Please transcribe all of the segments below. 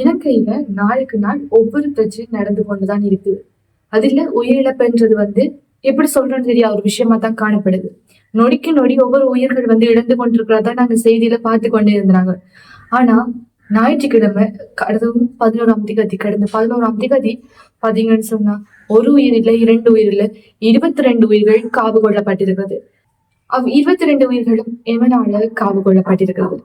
இலங்கையில நாளுக்கு நாள் ஒவ்வொரு பிரச்சனையும் நடந்து கொண்டுதான் இருக்குது. அதுல உயிரிழப்புன்றது வந்து எப்படி சொல்றேன்னு தெரியா ஒரு விஷயமா தான் காணப்படுது. நொடிக்கு நொடி ஒவ்வொரு உயிர்கள் வந்து இழந்து கொண்டிருக்கிறதா நாங்க செய்தியில பார்த்து கொண்டே இருந்தாங்க ஆனா ஞாயிற்றுக்கிழமை கடந்தும் பதினோராம் திகதி கடந்த பதினோராம் திகதி பாத்தீங்கன்னு சொன்னா ஒரு உயிர் இல்லை இரண்டு உயிர் இல்லை இருபத்தி ரெண்டு உயிர்கள் காவு கொள்ளப்பட்டிருக்கிறது. அவ் இருபத்தி ரெண்டு உயிர்களும் எவனால காவு கொள்ளப்பட்டிருக்கிறது.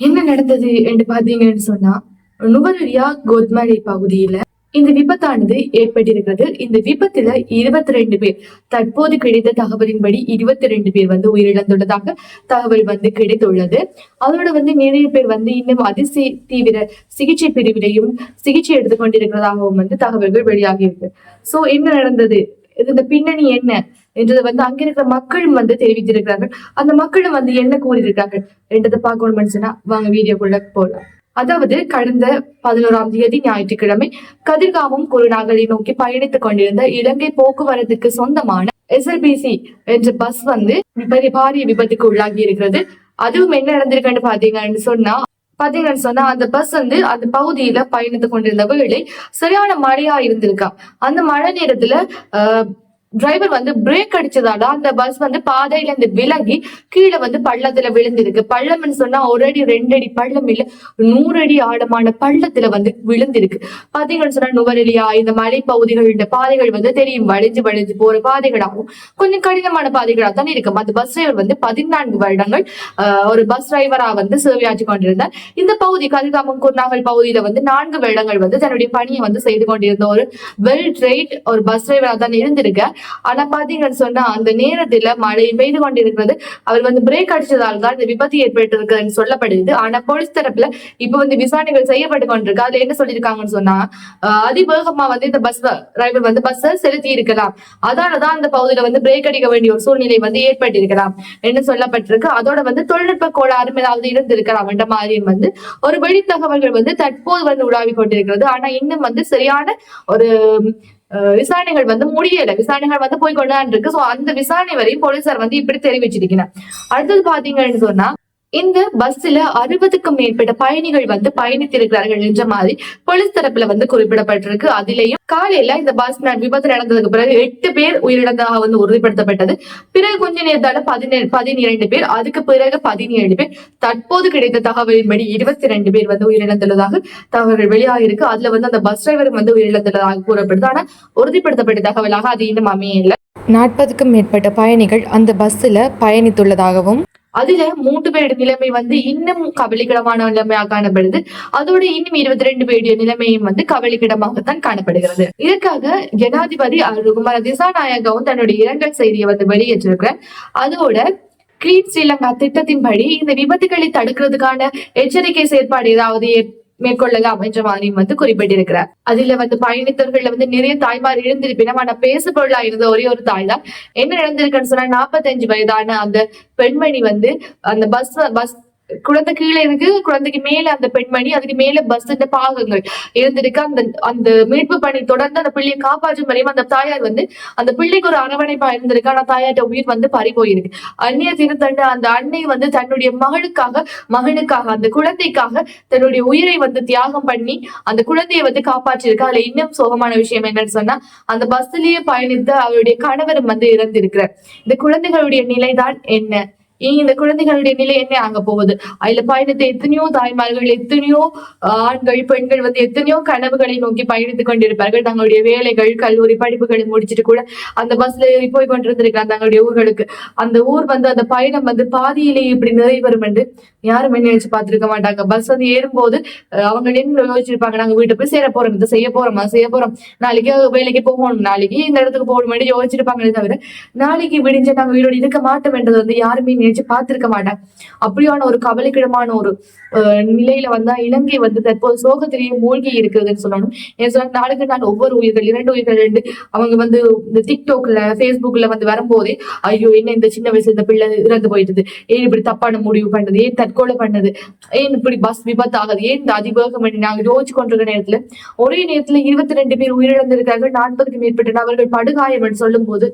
என்ன நடந்தது என்று பாத்தீங்கன்னு சொன்னா நுவரெலியா கோத்மலை பகுதியில இந்த விபத்தானது ஏற்பட்டிருக்கிறது. இந்த விபத்துல இருபத்தி ரெண்டு பேர் தற்போது கிடைத்த தகவலின்படி இருபத்தி ரெண்டு பேர் வந்து உயிரிழந்துள்ளதாக தகவல் வந்து கிடைத்துள்ளது. அதோட வந்து நிறைய பேர் வந்து இன்னும் அதிசய தீவிர சிகிச்சை பிரிவிலையும் சிகிச்சை எடுத்துக்கொண்டிருக்கிறதாகவும் வந்து தகவல்கள் வெளியாகியிருக்கு. சோ என்ன நடந்தது? இது இந்த பின்னணி என்ன என்றதை வந்து அங்க இருக்கிற மக்களும் வந்து தெரிவித்திருக்கிறார்கள். அந்த மக்களும் வந்து என்ன கூறியிருக்கார்கள் என்றதை பார்க்கணும் சொன்னா வாங்க வீடியோக்குள்ள போகலாம் அதாவது கடந்த பதினோராம் தேதி ஞாயிற்றுக்கிழமை கதிர்காமம் குருநாகலை நோக்கி பயணித்துக் கொண்டிருந்த இலங்கை போக்குவரத்துக்கு சொந்தமான எஸ்எல்பிசி என்ற பஸ் வந்து பெரிய பாரிய விபத்துக்கு உள்ளாகி இருக்கிறது. அதுவும் என்ன நடந்திருக்குன்னு பாத்தீங்கன்னு சொன்னா பாத்தீங்கன்னு சொன்னா அந்த பஸ் வந்து அந்த பகுதியில பயணித்து கொண்டிருந்த வேளை சரியான மழையா இருந்திருக்கா அந்த மழை நேரத்துல ஆஹ் டிரைவர் வந்து பிரேக் அடிச்சதால அந்த பஸ் வந்து பாதையில இருந்து விலகி கீழே வந்து பள்ளத்துல விழுந்திருக்கு. பள்ளம்னு சொன்னா ஒரு அடி ரெண்டு அடி பள்ளம் இல்ல நூறு அடி ஆழமான பள்ளத்துல வந்து விழுந்திருக்கு. பாத்தீங்கன்னு சொன்னா நுவரெலியா இந்த மலை பகுதிகள் இந்த பாதைகள் வந்து தெரியும். வளைஞ்சு வளைஞ்சு போற பாதைகளாகவும் கொஞ்சம் கடினமான பாதைகளா தான் இருக்கும் அந்த பஸ் டிரைவர் வந்து பதினான்கு வருடங்கள் ஆஹ், ஒரு பஸ் டிரைவரா வந்து சேவையாற்றி கொண்டிருந்தார். இந்த பகுதி கதிர்காமம் குர்நாகல் பகுதியில வந்து நான்கு வருடங்கள் வந்து தன்னுடைய பணியை வந்து செய்து கொண்டிருந்த ஒரு வெல் ட்ரெய்ட் ஒரு பஸ் டிரைவரா தான் இருந்திருக்க ஆனா பாத்தீங்கன்னு சொன்னா அந்த நேரத்துல மழை பெய்து கொண்டிருக்கிறது அவர் வந்து பிரேக் அடிச்சதால் தான் இந்த விபத்து ஏற்பட்டிருக்குன்னு சொல்லப்படுது. ஆனா போலீஸ் தரப்புல இப்ப வந்து விசாரணைகள் செய்யப்பட்டு கொண்டிருக்கு. அதுல என்ன சொல்லியிருக்காங்கன்னு சொன்னா அதிவேகமா வந்து இந்த பஸ் டிரைவர் வந்து பஸ்ஸை செலுத்தி இருக்கலாம். அதனாலதான் அந்த பகுதியில வந்து பிரேக் அடிக்க வேண்டிய ஒரு சூழ்நிலை வந்து ஏற்பட்டிருக்கலாம் என்று சொல்லப்பட்டிருக்கு. அதோட வந்து தொழில்நுட்ப கோளாறும் ஏதாவது இருந்திருக்கலாம் என்ற மாதிரியும் வந்து ஒரு வெளி தகவல்கள் வந்து தற்போது வந்து உலாவி கொண்டிருக்கிறது. ஆனா இன்னும் வந்து சரியான ஒரு விசாரணைகள் வந்து முடியல. விசாரணைகள் வந்து போய் கொண்டுதான் இருக்கு. சோ அந்த விசாரணை வரையும் போலீசார் வந்து இப்படி தெரிவிச்சிருக்கீங்க அடுத்தது பாத்தீங்கன்னு சொன்னா இந்த பஸ்ல அறுபதுக்கும் மேற்பட்ட பயணிகள் வந்து பயணித்திருக்கிறார்கள் என்ற மாதிரி போலீஸ் தரப்புல வந்து குறிப்பிடப்பட்டிருக்கு. அதிலேயும் காலையில இந்த பஸ் விபத்து நடந்ததுக்கு பிறகு எட்டு பேர் உயிரிழந்ததாக வந்து உறுதிப்படுத்தப்பட்டது. பிறகு கொஞ்ச நேரத்தால பதினேழு பதினிரண்டு பேர் அதுக்கு பிறகு பதினேழு பேர் தற்போது கிடைத்த தகவலின்படி இருபத்தி ரெண்டு பேர் வந்து உயிரிழந்துள்ளதாக தகவல்கள் வெளியாகிருக்கு அதுல வந்து அந்த பஸ் டிரைவர் வந்து உயிரிழந்துள்ளதாக கூறப்படுது. ஆனா உறுதிப்படுத்தப்பட்ட தகவலாக அது இன்னும் அமையல. நாற்பதுக்கும் மேற்பட்ட பயணிகள் அந்த பஸ்ஸில் பயணித்துள்ளதாகவும் அதுல மூன்று பேருடைய நிலைமை வந்து இன்னும் கவலைக்கிடமான நிலைமையாக காணப்படுது. அதோட இன்னும் இருபத்தி ரெண்டு பேருடைய நிலைமையும் வந்து கவலைக்கிடமாகத்தான் காணப்படுகிறது. இதற்காக ஜனாதிபதி குமார திசாநாயகவும் தன்னுடைய இரங்கல் செய்தியை வந்து வெளியேற்றிருக்கிறார் அதோட கிரீட் ஸ்ரீலங்கா திட்டத்தின்படி இந்த விபத்துகளை தடுக்கிறதுக்கான எச்சரிக்கை செயற்பாடு ஏதாவது மேற்கொள்ளுங்க மேற்கொள்ளலாம் மாதிரியும் வந்து குறிப்பிட்டிருக்கிறார். அதுல வந்து பயணித்தவர்கள்ல வந்து நிறைய தாய்மார் இருந்திருப்பினும் ஆனா பேசு பொருளா இருந்த ஒரே ஒரு தாய் தான் என்ன நடந்திருக்குன்னு சொன்னா நாற்பத்தஞ்சு வயதான அந்த பெண்மணி வந்து அந்த பஸ் பஸ் குழந்தை கீழே இருக்கு குழந்தைக்கு மேல அந்த பெண்மணி அதுக்கு மேல பஸ் பாகங்கள் இருந்திருக்கு. அந்த அந்த மீட்பு பணி தொடர்ந்து அந்த பிள்ளையை காப்பாற்றும் வரையும் அந்த தாயார் வந்து அந்த பிள்ளைக்கு ஒரு அரவணைப்பா இருந்திருக்கு. ஆனா தாயார்ட்ட உயிர் வந்து பறி போயிருக்கு. அந்நிய திருத்தண்ட அந்த அன்னை வந்து தன்னுடைய மகளுக்காக மகனுக்காக அந்த குழந்தைக்காக தன்னுடைய உயிரை வந்து தியாகம் பண்ணி அந்த குழந்தையை வந்து காப்பாற்றிருக்கு அதுல இன்னும் சோகமான விஷயம் என்னன்னு சொன்னா அந்த பஸ்லயே பயணித்து அவருடைய கணவரும் வந்து இறந்திருக்கிறார். இந்த குழந்தைகளுடைய நிலைதான் என்ன? இந்த குழந்தைகளுடைய நிலை என்ன ஆக போகுது? அதுல பயணத்தை எத்தனையோ தாய்மார்கள் எத்தனையோ ஆண்கள் பெண்கள் வந்து எத்தனையோ கனவுகளை நோக்கி பயணித்துக் கொண்டிருப்பார்கள். தங்களுடைய வேலைகள் கல்லூரி படிப்புகளை முடிச்சிட்டு கூட அந்த பஸ்ல ஏறி போய் கொண்டிருந்திருக்கிறார் தங்களுடைய ஊர்களுக்கு. அந்த ஊர் வந்து அந்த பயணம் வந்து பாதியிலேயே இப்படி நிறைவரும் என்று யாரும் நினைச்சு பார்த்திருக்க மாட்டாங்க. பஸ் வந்து ஏறும்போது அஹ், அவங்க நின்று யோசிச்சிருப்பாங்க. நாங்க வீட்டை போய் சேர போறோம் இதை செய்ய போறோம் அதை செய்ய போறோம். நாளைக்கு வேலைக்கு போகணும் நாளைக்கு இந்த இடத்துக்கு போகணும் யோசிச்சிருப்பாங்களே தவிர நாளைக்கு விடிஞ்ச நாங்க வீடோடு இருக்க மாட்டோம் என்றது வந்து யாருமே நினைச்சு பார்த்திருக்க மாட்டேன். அப்படியான ஒரு கவலைக்கிடமான ஒரு நிலையில வந்தா இலங்கை வந்து தற்போது சோகத்திலேயே மூழ்கி இருக்கிறதுன்னு சொல்லணும். ஏன் நாளுக்கு நாள் ஒவ்வொரு உயிர்கள் இரண்டு உயிர்கள் ரெண்டு அவங்க வந்து இந்த டிக்டாக்ல ஃபேஸ்புக்ல வந்து வரும்போதே ஐயோ என்ன இந்த சின்ன வயசுல இந்த பிள்ளை இறந்து போயிட்டது? ஏன் இப்படி தப்பான முடிவு பண்ணது? ஏன் தற்கொலை பண்ணது? ஏன் இப்படி பஸ் விபத்து ஆகுது ஏன் இந்த அதிவேகம் பண்ணி நாங்க யோசிச்சு கொண்டிருக்க நேரத்துல ஒரே நேரத்துல இருபத்தி ரெண்டு பேர் உயிரிழந்திருக்காங்க நாற்பதுக்கு மேற்பட்ட நபர்கள் படுகாயம் சொல்லும் போது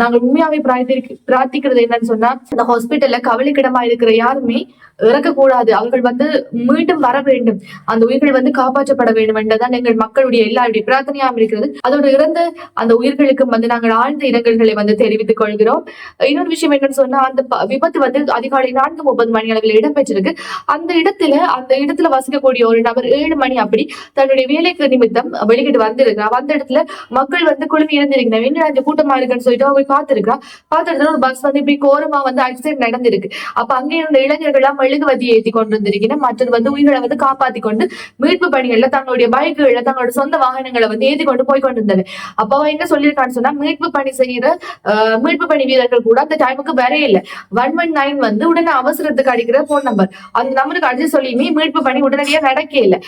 நாங்கள் உண்மையாவே பிரார்த்தி பிரார்த்திக்கிறது என்னன்னு சொன்னா இந்த ஹாஸ்பிட்டல் ஹாஸ்பிட்டல்ல கவலைக்கிடமா இருக்கிற யாருமே இறக்கக்கூடாது. அவர்கள் வந்து மீண்டும் வர வேண்டும். அந்த உயிர்கள் வந்து காப்பாற்றப்பட வேண்டும் என்றுதான் எங்கள் மக்களுடைய எல்லாருடைய பிரார்த்தனையாகவும் இருக்கிறது. அதோடு இறந்த அந்த உயிர்களுக்கும் வந்து நாங்கள் ஆழ்ந்த இரங்கல்களை வந்து தெரிவித்துக் கொள்கிறோம். இன்னொரு விஷயம் என்னன்னு சொன்னா அந்த விபத்து வந்து அதிகாலை நான்கு முப்பது மணி அளவில் இடம்பெற்றிருக்கு. அந்த இடத்துல அந்த இடத்துல வசிக்கக்கூடிய ஒரு நபர் ஏழு மணி அப்படி தன்னுடைய வேலைக்கு நிமித்தம் வெளிக்கிட்டு வந்திருக்கிறார். வந்த இடத்துல மக்கள் வந்து குழுமி இருந்திருக்கிறார் என்ன அந்த கூட்டமா இருக்குன்னு சொல்லிட்டு அவங்க பார்த்திருக்கா பார்த்த இடத்துல ஒரு பஸ் வந்து இப்படி கோரமா வந்து ஆக்சிடென்ட் நடந்திருக்கு. அப்ப அங்கே இருந்த இளைஞர்கள் எல்லாம் மெழுகுவதி ஏற்றி கொண்டு மற்றது வந்து உயிர்களை வந்து காப்பாத்தி கொண்டு மீட்பு பணிகள்ல தங்களுடைய பைக்குகள்ல தங்களோட சொந்த வாகனங்களை வந்து ஏற்றி கொண்டு போய் கொண்டு அப்போ என்ன சொல்லியிருக்கான்னு சொன்னா மீட்பு பணி செய்யற மீட்பு பணி வீரர்கள் கூட அந்த டைமுக்கு வரவே ஒன் ஒன் நைன் வந்து உடனே அவசரத்துக்கு அடிக்கிற போன் நம்பர் அந்த நம்பருக்கு அடிச்சு சொல்லியுமே மீட்பு பணி உடனடியா நடக்க இல்லை.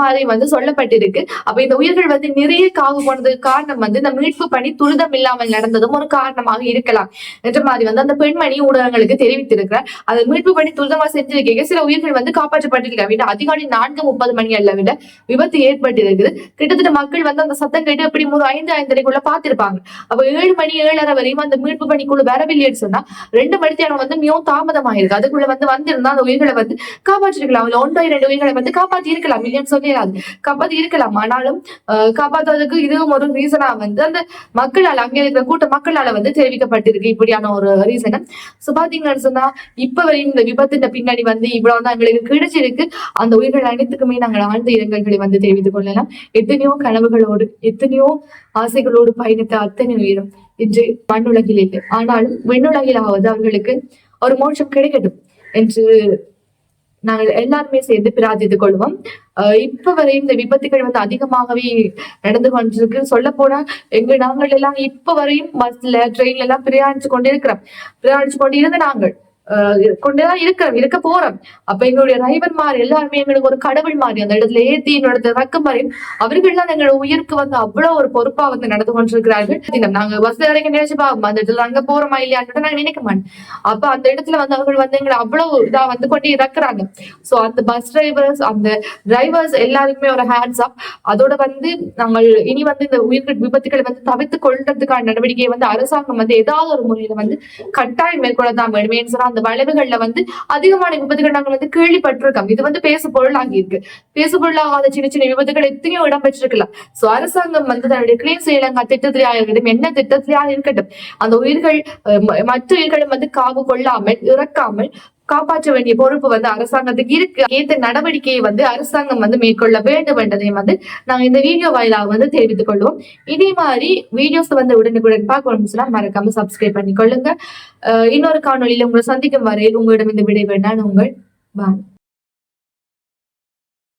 மாதிரி வந்து சொல்லப்பட்டிருக்கு. அப்ப இந்த உயிர்கள் வந்து நிறைய காவு போனதுக்கு காரணம் வந்து இந்த மீட்பு பணி துரிதம் இல்லாமல் நடந்ததும் ஒரு காரணமாக இருக்கலாம். என்ற மாதிரி வந்து அந்த பெண்மணி ஊடகங்களுக்கு தெரிவித்திருக்கிறார். அது மீட்பு பணி துரிதமா செஞ்சிருக்கீங்க சில உயிர்கள் வந்து காப்பாற்றப்பட்டிருக்க விட அதிகாலை நான்கு முப்பது மணி அல்ல விட விபத்து ஏற்பட்டிருக்குது. கிட்டத்தட்ட மக்கள் வந்து அந்த சத்தம் கேட்டு எப்படி மூணு ஐந்து ஐந்தரைக்குள்ள பார்த்திருப்பாங்க. அப்ப ஏழு மணி ஏழரை வரையும் அந்த மீட்பு பணிக்குள்ள வரவில்லைன்னு சொன்னா ரெண்டு மணி நேரம் வந்து மிகவும் தாமதமாயிருக்கு அதுக்குள்ள வந்து வந்திருந்தா அந்த உயிர்களை வந்து காப்பாற்றிருக்கலாம். இல்ல ஒன்றோ இரண்டு உயிர்களை வந்து காப்பாத்தி இருக்கலாம் இல்லைன்னு சொல்லிடாது. காப்பாத்தி இருக்கலாம். ஆனாலும் ஆஹ் காப்பாத்துவதற்கு இதுவும் ஒரு ரீசனா வந்து அந்த மக்களால் அங்கே இருக்கிற கூட்ட மக்களால வந்து தெரிவிக்கப்பட்டிருக்கு. இப்படியான ஒரு ரீசன் சோ பாத்தீங்கன்னு சொன்னா இப்ப வரையும் இந்த விபத்தின் பின்னாடி வந்து இவ்வளவு தான் எங்களுக்கு கிடைச்சிருக்கு. அந்த உயிர்கள் அனைத்துக்குமே நாங்கள் ஆழ்ந்த இரங்கல்களை வந்து தெரிவித்துக் கொள்ளலாம். எத்தனையோ கனவுகளோடு எத்தனையோ ஆசைகளோடு பயணித்த அத்தனை உயிரும் இன்று மண்ணுலகில் இல்லை. ஆனாலும் விண்ணுலகிலாவது அவர்களுக்கு ஒரு மோட்சம் கிடைக்கட்டும் என்று நாங்கள் எல்லாருமே சேர்ந்து பிரார்த்தித்துக் கொள்வோம். அஹ் இப்ப வரை இந்த விபத்துகள் வந்து அதிகமாகவே நடந்து கொண்டிருக்கு. சொல்ல போனா எங்க நாங்கள் எல்லாம் இப்ப வரையும் பஸ்ல ட்ரெயின்ல எல்லாம் பிரயாணிச்சு கொண்டிருக்கிறோம். பிரயாணிச்சு கொண்டிருந்த நாங்கள் கொண்டுதான் இருக்கிறோம் இருக்க போறோம். அப்ப எங்களுடைய டிரைவர்மார் எல்லாருமே எங்களுக்கு ஒரு கடவுள் மாதிரி அந்த இடத்துல ஏத்தி என்னோட ரக்கம் வரையும் அவர்கள் தான் எங்களோட உயிருக்கு வந்து அவ்வளவு ஒரு பொறுப்பா வந்து நடந்து கொண்டிருக்கிறார்கள். நாங்க பஸ்ல இறங்கி நினைச்சு பாப்போம் அந்த இடத்துல அங்க போறோமா இல்லையான்னு நாங்க நினைக்க மாட்டோம். அப்ப அந்த இடத்துல வந்து அவர்கள் வந்து எங்களை அவ்வளவு இதா வந்து கொண்டு இறக்குறாங்க. சோ அந்த பஸ் டிரைவர்ஸ் அந்த டிரைவர்ஸ் எல்லாருக்குமே ஒரு ஹேண்ட்ஸ் அப் அதோட வந்து நாங்கள் இனி வந்து இந்த உயிர் விபத்துகளை வந்து தவிர்த்து கொள்றதுக்கான நடவடிக்கையை வந்து அரசாங்கம் வந்து ஏதாவது ஒரு முறையில வந்து கட்டாயம் மேற்கொள்ளதான் வேணும் சொன்னா அந்த வளைவுகள்ல வந்து அதிகமான விபத்துகள் நாங்கள் வந்து கேள்விப்பட்டிருக்கோம். இது வந்து பேசு பொருளாகி இருக்கு. பேசு பொருளாகாத சின்ன சின்ன விபத்துகள் எத்தனையோ இடம் பெற்றிருக்கலாம். சோ அரசாங்கம் வந்து தன்னுடைய கிளீன் ஸ்ரீலங்கா திட்டத்திலேயா இருக்கட்டும் என்ன திட்டத்திலேயா இருக்கட்டும் அந்த உயிர்கள் அஹ், மற்ற உயிர்களும் வந்து காவு கொள்ளாமல் இறக்காமல் காப்பாற்ற வேண்டிய பொறுப்பு வந்து அரசாங்கத்துக்கு இருக்கு. ஏத்த நடவடிக்கையை வந்து அரசாங்கம் வந்து மேற்கொள்ள வேண்டும் என்றதையும் வந்து நாங்க இந்த வீடியோ வாயிலாக வந்து தெரிவித்துக் கொள்வோம். இதே மாதிரி வீடியோஸ் வந்து உடனுக்குடன் பார்க்கணும் மறக்காம சப்ஸ்கிரைப் பண்ணி கொள்ளுங்க இன்னொரு காணொலியில உங்களை சந்திக்கும் வரையில் உங்களிடம் இந்த விடை வேண்டாம். உங்கள் பாய்